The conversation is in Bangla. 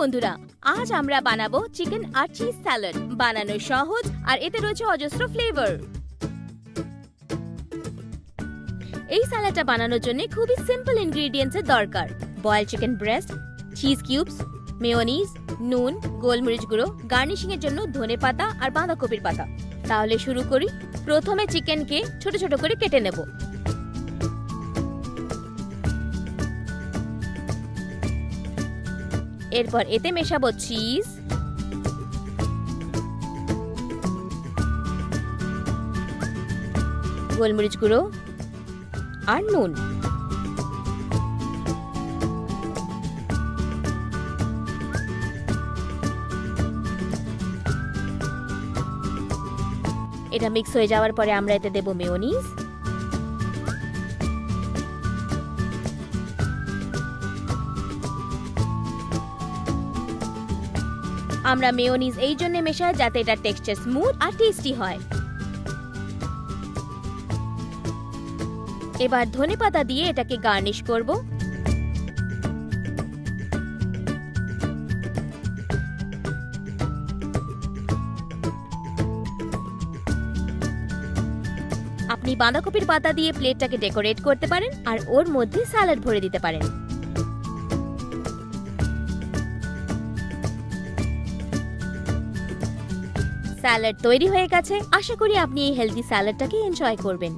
বন্ধুরা, আজ আমরা বানাবো চিকেন আর চিজ স্যালাড। বানানো সহজ আর এতে রয়েছে অজস্র ফ্লেভার এই স্যালাডটা বানানোর জন্য খুবই সিম্পল ইনগ্রেডিয়েন্টস এর দরকার। Boil chicken breast cheese cubes mayonnaise নুন, গোলমরিচ গুঁড়ো গার্নিশিং এর জন্য ধনে পাতা আর বাঁধাকপির পাতা। তাহলে শুরু করি। প্রথমে চিকেনকে ছোট ছোট করে কেটে নেব। এরপর এতে মেশাবো চিজ। গোলমরিচ গুঁড়ো আর নুন। এটা মিক্স হয়ে যাওয়ার পরে আমরা এতে দেব মেয়োনিজ। আমরা মেয়োনিজ এই জন্য মেশাই যাতে এটা টেক্সচার স্মুথ আর টেস্টি হয়। এবার ধনে পাতা দিয়ে এটাকে গার্নিশ করব। আপনি বাঁধাকপির পাতা দিয়ে প্লেটটাকে ডেকোরেট করতে পারেন আর ওর মধ্যে স্যালাড ভরে দিতে পারেন। স্যালাড তৈরি হয়ে গেছে। আশা করি আপনি এই হেলদি স্যালাডটাকে এনজয় করবেন।